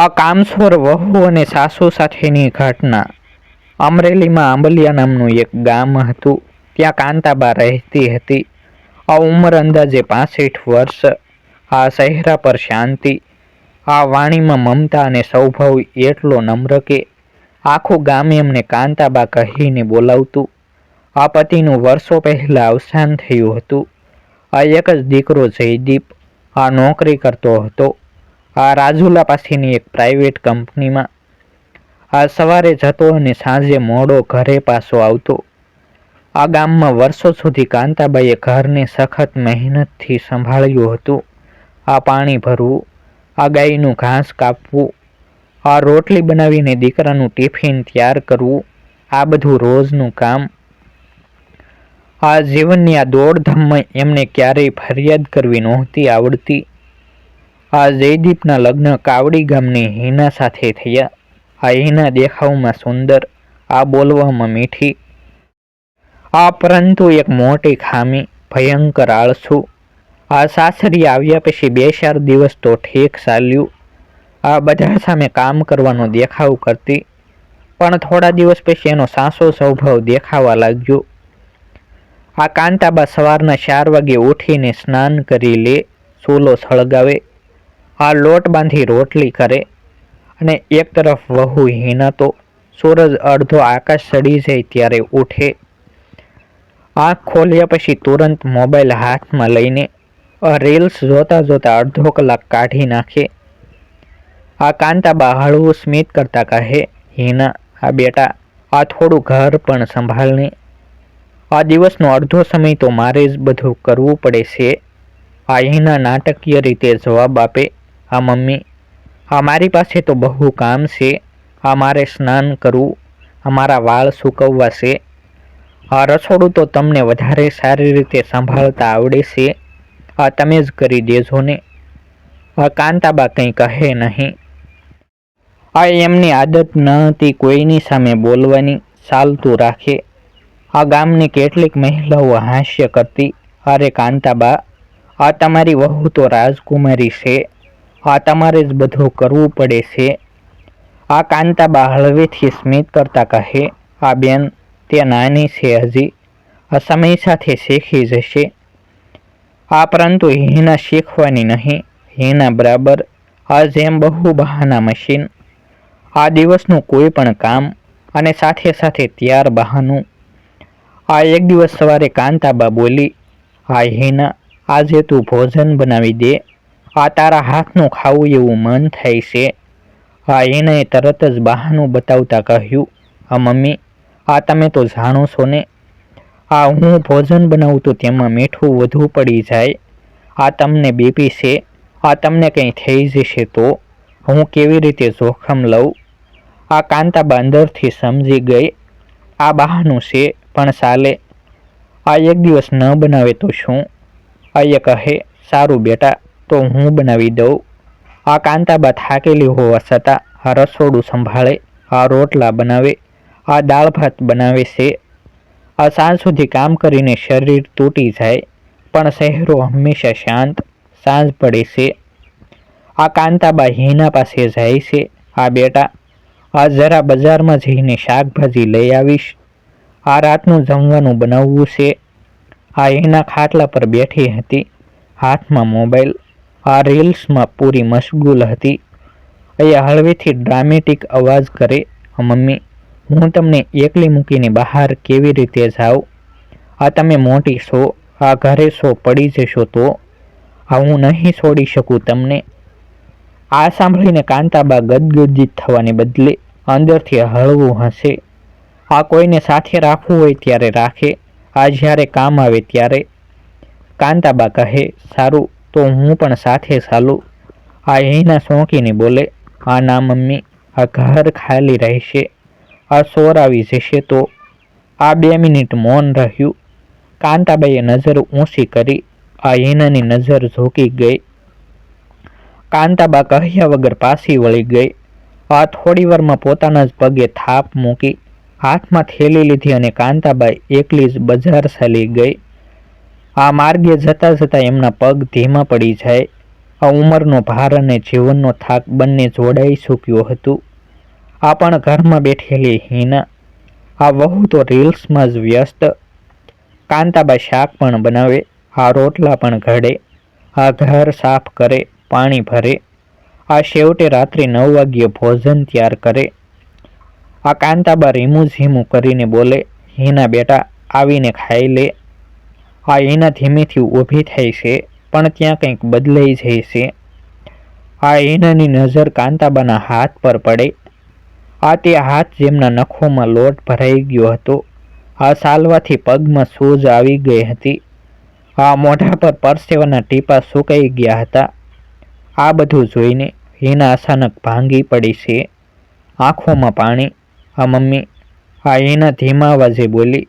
આ કામસોર વહુ અને સાસુ સાથેની ઘટના. અમરેલીમાં આંબલિયા નામનું એક ગામ હતું. ત્યાં કાંતાબા રહેતી હતી. આ ઉંમર અંદાજે પાસઠ વર્ષ. આ ચહેરા પર શાંતિ. આ વાણીમાં મમતા અને સૌભાવ એટલો નમ્ર કે આખું ગામ એમને કાંતાબા કહીને બોલાવતું. આ પતિનું વર્ષો પહેલાં અવસાન થયું હતું. આ એક જ દીકરો જયદીપ. આ નોકરી કરતો હતો. આ રાજુલા પાસેની એક પ્રાઇવેટ કંપનીમાં આ સવારે જતો અને સાંજે મોડો ઘરે પાછો આવતો. આ ગામમાં વર્ષો સુધી કાંતાબાઈએ ઘરને સખત મહેનતથી સંભાળ્યું હતું. આ પાણી ભરવું, આ ગાયનું ઘાસ કાપવું, આ રોટલી બનાવીને દીકરાનું ટિફિન તૈયાર કરવું, આ બધું રોજનું કામ. આ જીવનની આ દોડધામમાં એમને ક્યારેય ફરિયાદ કરવી નહોતી આવડતી. આ જયદીપના લગ્ન કાવડી ગામની હિના સાથે થયા. આ હિના દેખાવમાં સુંદર, આ બોલવામાં મીઠી, આ પરંતુ એક મોટી ખામી, ભયંકર આળસુ. આ સાસરી આવ્યા પછી બે ચાર દિવસ તો ઠીક ચાલ્યું. આ બધા સામે કામ કરવાનો દેખાવ કરતી, પણ થોડા દિવસ પછી એનો સાસો સ્વભાવ દેખાવા લાગ્યો. આ કાંતાબા સવારના ચાર વાગે ઉઠીને સ્નાન કરી લે, ચૂલો સળગાવે આ લોટ બાંધી રોટલી કરે અને એક તરફ વહુ હિના તો સૂરજ અડધો આકાશ ચડી જાય ત્યારે ઉઠે. આંખ ખોલ્યા પછી તુરંત મોબાઈલ હાથમાં લઈને રીલ્સ જોતા જોતા અડધો કલાક કાઢી નાખે. આ કાંતાબા હળવું સ્મિત કરતા કહે હિના આ બેટા, આ થોડું ઘર પણ સંભાળને. આ દિવસનો અડધો સમય તો મારે જ બધું કરવું પડે છે. આ હિના નાટકીય રીતે જવાબ આપે. આ મમ્મી. આ મારી પાસે તો બહુ કામ છે. આ મારે સ્નાન કરવું અમારા વાળ સૂકવવા છે. આ રસોડું તો તમને વધારે સારી રીતે સંભાળતા આવડે છે. આ તમે જ કરી દેજો ને. આ કાંતાબા કંઈ કહે નહીં. આ એમની આદત ન હતી કોઈની સામે બોલવાની. ચાલતું રાખે. આ ગામની કેટલીક મહિલાઓ હાસ્ય કરતી. અરે, કાંતાબા. આ તમારી વહુ તો રાજકુમારી છે. આ તમારે જ બધું કરવું પડે છે. આ કાંતાબા હળવેથી સ્મિત કરતા કહે, આ બેન તે નાની છે હજી. આ સમય સાથે શીખી જશે. આ પરંતુ હિના શીખવાની નહીં. હિના બરાબર આ જેમ બહુ બહાના મશીન. આ દિવસનું કોઈ પણ કામ અને સાથે સાથે ત્યાર બહાનું. આ એક દિવસ સવારે કાંતાબા બોલી આ હિના, આજે તું ભોજન બનાવી દે. આ તારા હાથનું ખાવું એવું મન થાય છે. આ એણે તરત જ બહાનું બતાવતા કહ્યું, આ મમ્મી, આ તમે તો જાણો છો ને, આ હું ભોજન બનાવું તો તેમાં મીઠું વધુ પડી જાય. આ તમને બીપી છે, આ તમને કંઈ થઈ જશે તો હું કેવી રીતે જોખમ લઉં? આ કાંતાબા અંદરથી સમજી ગઈ, આ બહાનું છે, પણ ચાલે આ એક દિવસ ન બનાવે તો શું? આ એ કહે, સારું બેટા તો હું બનાવી દઉં. આ કાંતાબા થાકેલી હોવા છતાં આ રસોડું સંભાળે, આ રોટલા બનાવે, આ દાળ ભાત બનાવે છે. આ સાંજ સુધી કામ કરીને શરીર તૂટી જાય, પણ શહેરો હંમેશા શાંત, સાંજ પડે છે. આ કાંતાબા હિના પાસે જાય છે. આ બેટા, આ જરા બજારમાં જઈને શાકભાજી લઈ આવીશ. આ રાતનું જમવાનું બનાવવું છે. આ એના ખાટલા પર બેઠી હતી. હાથમાં મોબાઈલ આ રીલ્સમાં પૂરી મશગુલ હતી. અહીંયા હળવેથી ડ્રામેટિક અવાજ કરે, મમ્મી, હું તમને એકલી મૂકીને બહાર કેવી રીતે જાઉં? આ તમે મોટી છો, આ ઘરે છો, પડી જશો તો? આ હું નહીં છોડી શકું તમને. આ સાંભળીને કાંતાબા ગદગદિત થવાને બદલે અંદરથી હળવું હશે આ કોઈને સાથે રાખવું હોય ત્યારે રાખે, આ જ્યારે કામ આવે ત્યારે. કાંતાબા કહે, સારું તો હું પણ સાથે ચાલું. આ અહીંના સોંકીને બોલે આ ના મમ્મી, આ ઘર ખાલી રહેશે. આ સોર આવી જશે તો. આ બે મિનિટ મૌન રહ્યું. કાંતાબાઈએ નજર ઊંચી કરી, આ હિનાની નજર ઝોકી ગઈ. કાંતાબા કહ્યા વગર પાછી વળી ગઈ. આ થોડી વારમાં પોતાના જ પગે થાપ મૂકી, હાથમાં થેલી લીધી અને કાંતાબાઈ એકલી જ બજાર ચાલી ગઈ. આ માર્ગે જતા જતાં એમના પગ ધીમા પડી જાય. આ ઉંમરનો ભાર અને જીવનનો થાક બંને જોડાઈ ચૂક્યું હતું. આ પણ ઘરમાં બેઠેલી હિના. આ વહુ તો રીલ્સમાં જ વ્યસ્ત. કાંતાબા શાક પણ બનાવે. આ રોટલા પણ ઘડે. આ ઘર સાફ કરે, પાણી ભરે. આ છેવટે રાત્રે નવ વાગ્યે ભોજન તૈયાર કરે. આ કાંતાબા રીમું ઝીમું કરીને બોલે, હિના બેટા, આવીને ખાઈ લે. આ એના ધીમેથી ઊભી થાય છે, પણ ત્યાં કંઈક બદલાઈ જાય છે. આ એનાની નજર કાંતાબાના હાથ પર પડે. આ તે હાથ જેમના નખોમાં લોટ ભરાઈ ગયો હતો. આ સાલવાથી પગમાં સોજ આવી ગઈ હતી. આ મોઢા પર પરસેવાના ટીપા સુકાઈ ગયા હતા. આ બધું જોઈને હિના અચાનક ભાંગી પડી છે. આંખોમાં પાણી. આ મમ્મી, આ હિના ધીમા અવાજે બોલી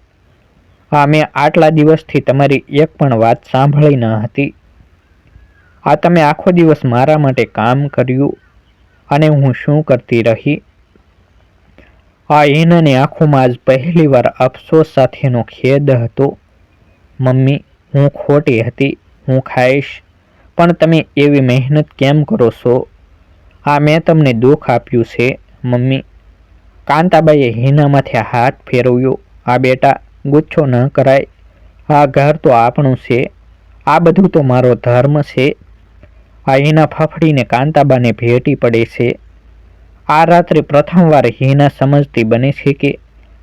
આ મેં આટલા દિવસથી તમારી એક પણ વાત સાંભળી ન હતી. આ તમે આખો દિવસ મારા માટે કામ કર્યું અને હું શું કરતી રહી? આ એનાની આંખોમાં આજ પહેલીવાર અફસોસ સાથેનો ખેદ હતો. મમ્મી, હું ખોટી હતી, હું ખાઈશ, પણ તમે એવી મહેનત કેમ કરો છો? આ મેં તમને દુઃખ આપ્યું છે, મમ્મી. કાંતાબાઈએ હિનામાંથી હાથ ફેરવ્યો. આ બેટા ગુચ્છો ન કરાય. આ ઘર તો આપણું છે. આ બધું તો મારો ધર્મ છે. આ હિના ફફડીને કાંતાબાને ભેટી પડે છે. આ રાત્રે પ્રથમવાર હિના સમજતી બને છે કે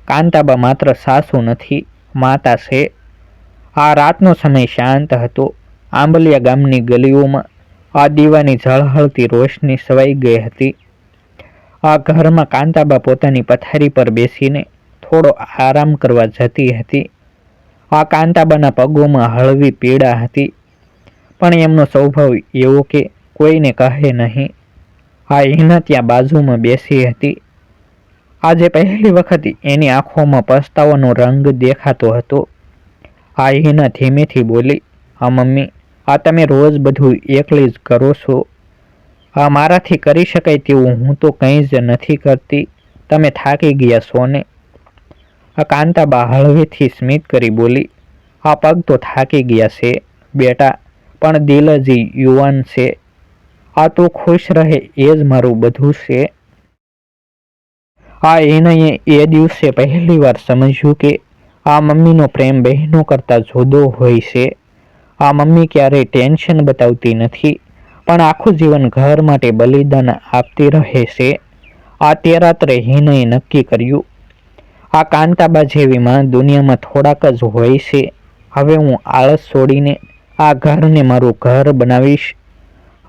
કાંતાબા માત્ર સાસુ નથી, માતા છે. આ રાતનો સમય શાંત હતો. આંબલિયા ગામની ગલીઓમાં આ દીવાની ઝળહળતી રોશની સવાઈ ગઈ હતી. આ ઘરમાં કાંતાબા પોતાની પથારી પર બેસીને થોડો આરામ કરવા જતી હતી. આ કાંતાબાના પગોમાં હળવી પીડા હતી. પણ એમનો સ્વભાવ એવો કે કોઈને કહે નહીં. આ હિના ત્યાં બાજુમાં બેસી હતી. આજે પહેલી વખત એની આંખોમાં પસ્તાવાનો રંગ દેખાતો હતો. આ હિના ધીમેથી બોલી આ મમ્મી, આ તમે રોજ બધું એકલી જ કરો છો. આ મારાથી કરી શકાય તેવું હું તો કંઈ જ નથી કરતી. તમે થાકી ગયા છો ને? કાંતાબા હળવેથી સ્મિત કરી બોલી, આ પગ તો થાકી ગયા છે, બેટા, પણ દિલ જ યુવાન છે. આ તો ખુશ રહે એ જ મારું બધું છે. આ એને એ દિવસે પહેલી વાર સમજ્યું કે આ મમ્મીનો પ્રેમ બહેનો કરતાં જુદો હોય છે. આ મમ્મી ક્યારેય ટેન્શન બતાવતી નથી, પણ આખું જીવન ઘર માટે બલિદાન આપતી રહે છે. આ તે રાત્રે હિનએ નક્કી કર્યું આ કાંતાબા જેવીમાં દુનિયામાં થોડાક જ હોય છે. હવે હું આળસ છોડીને આ ઘરને મારું ઘર બનાવીશ.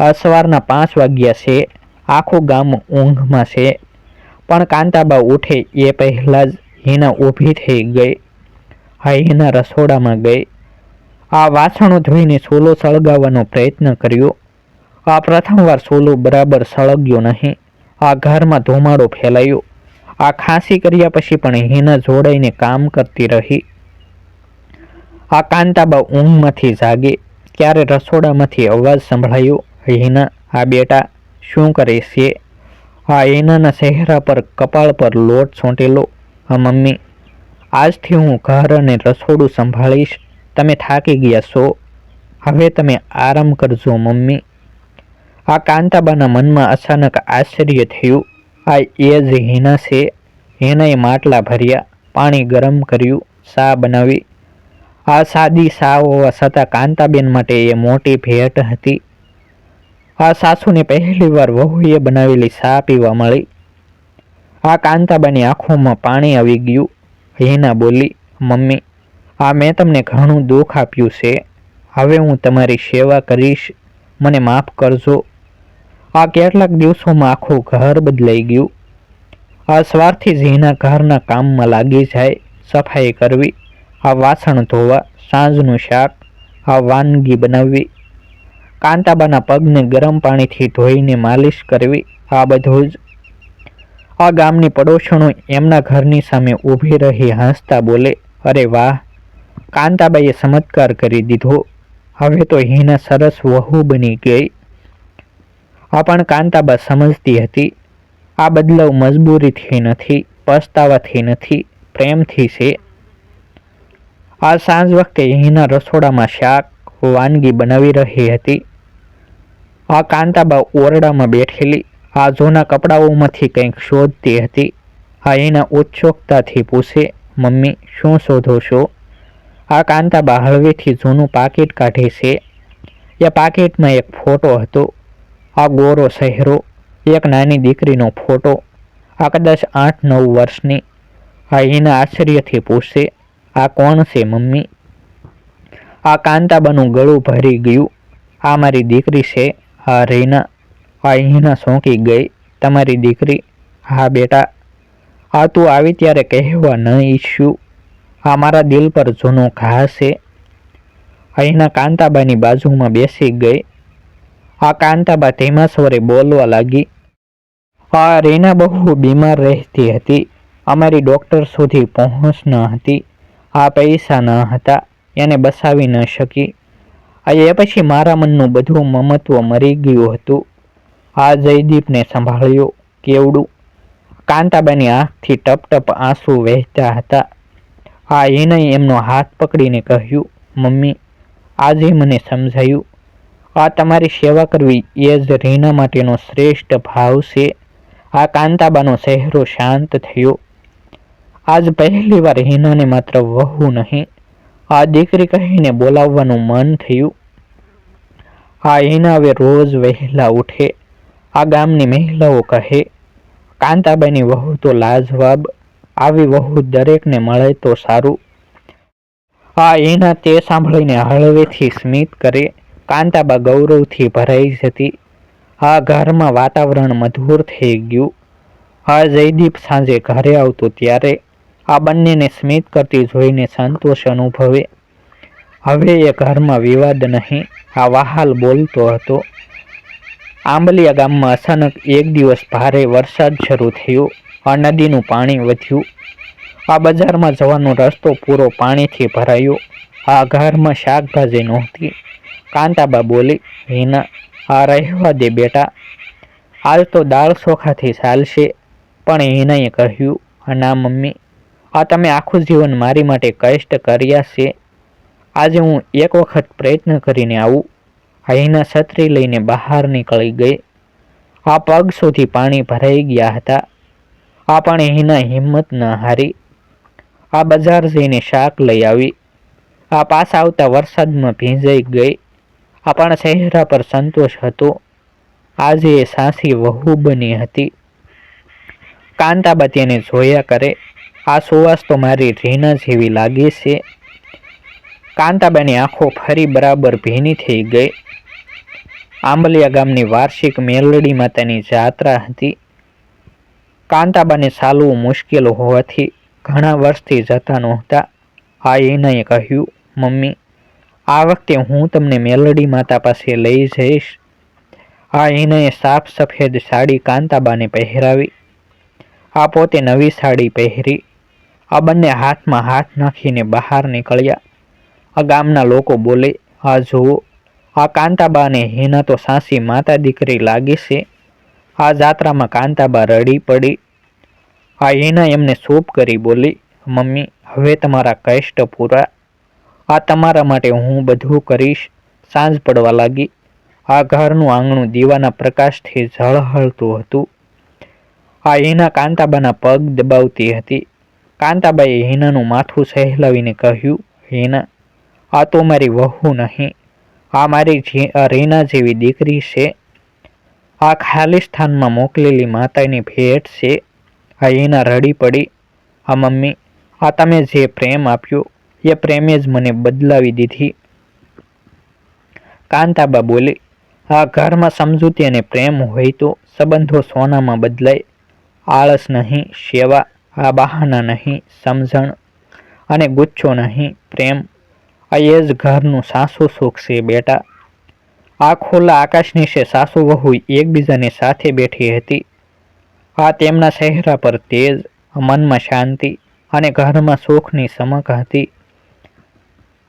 આ સવારના પાંચ વાગ્યા છે. આખું ગામ ઊંઘમાં છે. પણ કાંતાબા ઉઠે એ પહેલાં જ હિના ઊભી થઈ ગઈ. હા, હિના રસોડામાં ગઈ. આ વાસણો ધોઈને સોલો સળગાવવાનો પ્રયત્ન કર્યો. આ પ્રથમવાર સોલો બરાબર સળગ્યો નહીં. આ ઘરમાં ધુમાડો ફેલાયો. આ ખાંસી કર્યા પછી પણ હિના જોડાઈને કામ કરતી રહી. આ કાંતાબા ઊંઘમાંથી જાગે. ત્યારે રસોડામાંથી અવાજ સંભળાયો? હિના, આ બેટા, શું કરે છે આ હિનાના ચહેરા પર કપાળ પર લોટ છોંટેલો. હા, મમ્મી, આજથી હું ઘર અને રસોડું સંભાળીશ. તમે થાકી ગયા છો. હવે તમે આરામ કરજો, મમ્મી. આ કાંતાબાના મનમાં અચાનક આશ્ચર્ય થયું. આ એ જ હિના છે? હિનાએ માટલા ભર્યા, પાણી ગરમ કર્યું, સા બનાવી. આ સાદી સા હોવા છતાં કાંતાબેન માટે એ મોટી ભેટ હતી. આ સાસુને પહેલીવાર વહુએ બનાવેલી ચા પીવા મળી. આ કાંતાબાની આંખોમાં પાણી આવી ગયું. હેના બોલી, મમ્મી, આ મેં તમને ઘણું દુઃખ આપ્યું છે. હવે હું તમારી સેવા કરીશ. મને માફ કરજો. આ કેટલાક દિવસોમાં આખું ઘર બદલાઈ ગયું. આ સ્વાર્થી ઝીના ઘરના કામમાં લાગી જાય, સફાઈ કરવી, આ વાસણ ધોવા, સાંજનું શાક, આ વાનગી બનાવવી કાંતાબાના પગને ગરમ પાણીથી ધોઈને માલિશ કરવી, આ બધું જ. આ ગામની પડોશણો એમના ઘરની સામે ઊભી રહી હસતા બોલે, અરે વાહ કાંતાબાઈએ ચમત્કાર કરી દીધો. હવે તો હિના સરસ વહુ બની ગઈ. આ પણ કાંતાબા સમજતી હતી. આ બદલાવ મજબૂરીથી નથી, પસ્તાવાથી નથી, પ્રેમથી છે. આ સાંજ વખતે અહીંના રસોડામાં શાક, વાનગી બનાવી રહી હતી. આ કાંતાબા ઓરડામાં બેઠેલી, આ જૂના કપડાઓમાંથી કંઈક શોધતી હતી. આ એના ઉત્સુકતાથી પૂછે, મમ્મી, શું શોધો છો? આ કાંતાબા હળવેથી જૂનું પાકીટ કાઢે છે. એ પાકીટમાં એક ફોટો હતો. આ ગોરો શહેરો એક નાની દીકરીનો ફોટો આ કદાચ આઠ નવ વર્ષની આ એના આશ્ચર્યથી પૂછે આ કોણ છે મમ્મી? આ કાંતાબાનું ગળું ભરી ગયું. આ મારી દીકરી છે, આ રીના. આ હિના સોંકી ગઈ. તમારી દીકરી? હા, બેટા. આ તું આવી ત્યારે કહેવા ન ઈચ્છ્યું આ મારા દિલ પર જૂનો ઘા છે. અહીંના કાંતાબાની બાજુમાં બેસી ગઈ. આ કાંતાબા ધીમા સ્વરે બોલવા લાગી. આ રીના બહુ બીમાર રહેતી હતી. અમારી ડૉક્ટર સુધી પહોંચ ન હતી. આ પૈસા ન હતા. એને બસાવી ન શકી. એ પછી મારા મનનું બધું મમત્વ મરી ગયું હતું. આ જયદીપને સંભાળ્યો કેવડું? કાંતાબાની આંખથી ટપ ટપ આંસુ વહેતા હતા. આ એને એમનો હાથ પકડીને કહ્યું, મમ્મી, આજે મને સમજાયું. આ તમારી સેવા કરવી એ જ રીના માટેનો શ્રેષ્ઠ ભાવ છે. આ કાંતાબાનો ચહેરો શાંત થયો. આજ પહેલી વાર હિનાને માત્ર વહુ નહીં, આ દીકરી કહીને બોલાવવાનું મન થયું. આ હિના હવે રોજ વહેલા ઉઠે, આ ગામની મહિલાઓ કહે, કાંતાબાઈની વહુ તો લાજવાબ, આવી વહુ દરેકને મળે તો સારું. આ એના તે સાંભળીને હળવેથી સ્મિત કરે કાંતાબા ગૌરવથી ભરાઈ જતી. આ ઘરમાં વાતાવરણ મધુર થઈ ગયું. આ જયદીપ સાંજે ઘરે આવતો ત્યારે આ બંનેને સ્મિત કરતી જોઈને સંતોષ અનુભવે. હવે એ ઘરમાં વિવાદ નહીં, આ વહાલ બોલતો હતો. આંબલિયા ગામમાં અચાનક એક દિવસ ભારે વરસાદ શરૂ થયો, આ નદીનું પાણી વધ્યું. આ બજારમાં જવાનો રસ્તો પૂરો પાણીથી ભરાયો. આ ઘરમાં શાકભાજી નહોતી. કાંતાબા બોલી હિના આ રહેવા દે બેટા. આજ તો દાળ ચોખાથી ચાલશે. પણ હિનાએ કહ્યું ના મમ્મી, આ તમે આખું જીવન મારી માટે કષ્ટ કર્યા છે. આજે હું એક વખત પ્રયત્ન કરીને આવું. હિના છત્રી લઈને બહાર નીકળી ગઈ. આ પગ સુધી પાણી ભરાઈ ગયા હતા. આ પણ હિના હિંમત ન હારી. આ બજાર જઈને શાક લઈ આવી. આ પાસ આવતા વરસાદમાં ભીંજાઈ ગઈ. આ પણ ચહેરા પર સંતોષ હતો. આજે એ સાસી વહુ બની હતી. કાંતાબા તેને જોયા કરે, આ સુવાસ તો મારી રીના જેવી લાગે છે. કાંતાબાની આંખો ફરી બરાબર ભીની થઈ ગઈ. આંબલિયા ગામની વાર્ષિક મેલડી માતાની જાત્રા હતી. કાંતાબાને ચાલવું મુશ્કેલ હોવાથી ઘણા વર્ષથી જતા નહોતા. આ એનાએ કહ્યું, મમ્મી આ વખતે હું તમને મેલડી માતા પાસે લઈ જઈશ. આ એનાએ સાફ સફેદ સાડી કાંતાબાને પહેરાવી. આ પોતે નવી સાડી પહેરી. આ બંને હાથમાં હાથ નાખીને બહાર નીકળ્યા. આ ગામના લોકો બોલે, આ જુઓ, આ કાંતાબાને હિના તો સાસી માતા દીકરી લાગે છે. આ જાત્રામાં કાંતાબા રડી પડી. આ હિના એમને સૂપ કરી બોલી, મમ્મી, હવે તમારા કષ્ટ પૂરા. આ તમારા માટે હું બધું કરીશ. સાંજ પડવા લાગી. આ ઘરનું આંગણું દીવાના પ્રકાશથી ઝળહળતું હતું. આ હિના કાંતાબાના પગ દબાવતી હતી. કાંતાબાએ હિનાનું માથું સહેલાવીને કહ્યું, હિના, આ તો મારી વહુ નહીં. આ મારી રીના જેવી દીકરી છે. આ ખાલી સ્થાનમાં મોકલેલી માતાની ભેટ છે. આ એના રડી પડી. આ મમ્મી, આ તમે જે પ્રેમ આપ્યો એ પ્રેમે જ મને બદલાવી દીધી. કાંતાબા બોલી, આ ઘરમાં સમજૂતી અને પ્રેમ હોય તો સંબંધો સોનામાં બદલાય. આળસ નહીં, સેવા, આ બહાના નહીં, સમજણ અને ગુચ્છો નહીં, પ્રેમ. આ એ જ ઘરનું સાસુ સુખ છે બેટા. આ ખુલ્લા આકાશ નીચે સાસુ વહુ એકબીજાની સાથે બેઠી હતી. આ તેમના ચહેરા પર તેજ, મનમાં શાંતિ અને ઘરમાં સુખની સમક હતી.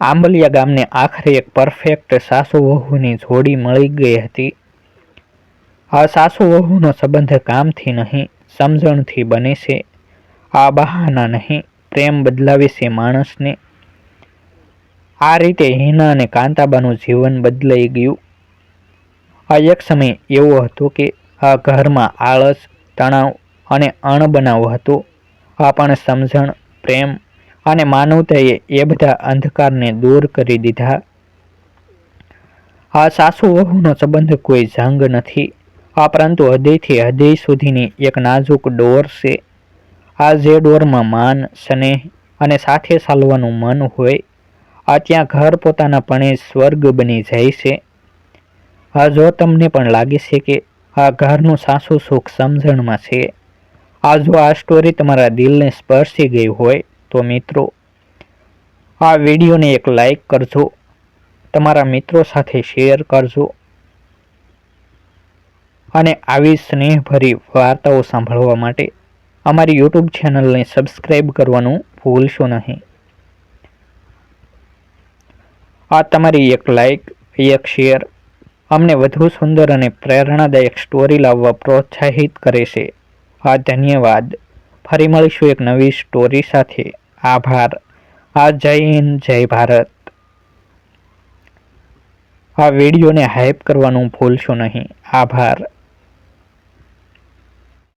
આંબલિયા ગામને આખરે એક પરફેક્ટ સાસુ વહુની જોડી મળી ગઈ હતી. આ સાસુ વહુનો સંબંધ કામથી નહીં, સમજણથી બને છે. આ બહાના નહીં, પ્રેમ બદલાવે છે માણસને. આ રીતે હિના અને કાંતાબાનું જીવન બદલાઈ ગયું. આ એક સમય એવો હતો કે આ ઘરમાં આળસ, તણાવ અને અણબનાવ હતો. આ પણ સમજણ, પ્રેમ અને માનવતાએ એ બધા અંધકારને દૂર કરી દીધા. આ સાસુ વહુનો સંબંધ કોઈ જંગ નથી. આ પરંતુ હૃદયથી હૃદય સુધીની એક નાજુક ડોર છે. આ જે ડોરમાં માન, સ્નેહ અને સાથે ચાલવાનું મન હોય, આ ત્યાં ઘર પોતાના પણે સ્વર્ગ બની જાય છે. આ જો તમને પણ લાગે છે કે આ ઘરનું સાસુ સુખ સમજણમાં છે, આ જો આ સ્ટોરી તમારા દિલને સ્પર્શી ગઈ હોય તો મિત્રો, આ વિડીયોને એક લાઈક કરજો, તમારા મિત્રો સાથે શેર કરજો, અને આવી સ્નેહભરી વાર્તાઓ સાંભળવા માટે અમારી યુટ્યુબ ચેનલને સબસ્ક્રાઈબ કરવાનું ભૂલશો નહીં. આ તમારી એક લાઈક એક શેર અમને વધુ સુંદર અને પ્રેરણાદાયક સ્ટોરી લાવવા પ્રોત્સાહિત કરે છે. આ ધન્યવાદ. ફરી મળીશું એક નવી સ્ટોરી સાથે. આભાર. આ જય હિન્દ જય ભારત. આ વિડીયોને હાઈપ કરવાનું ભૂલશો નહીં. આભાર.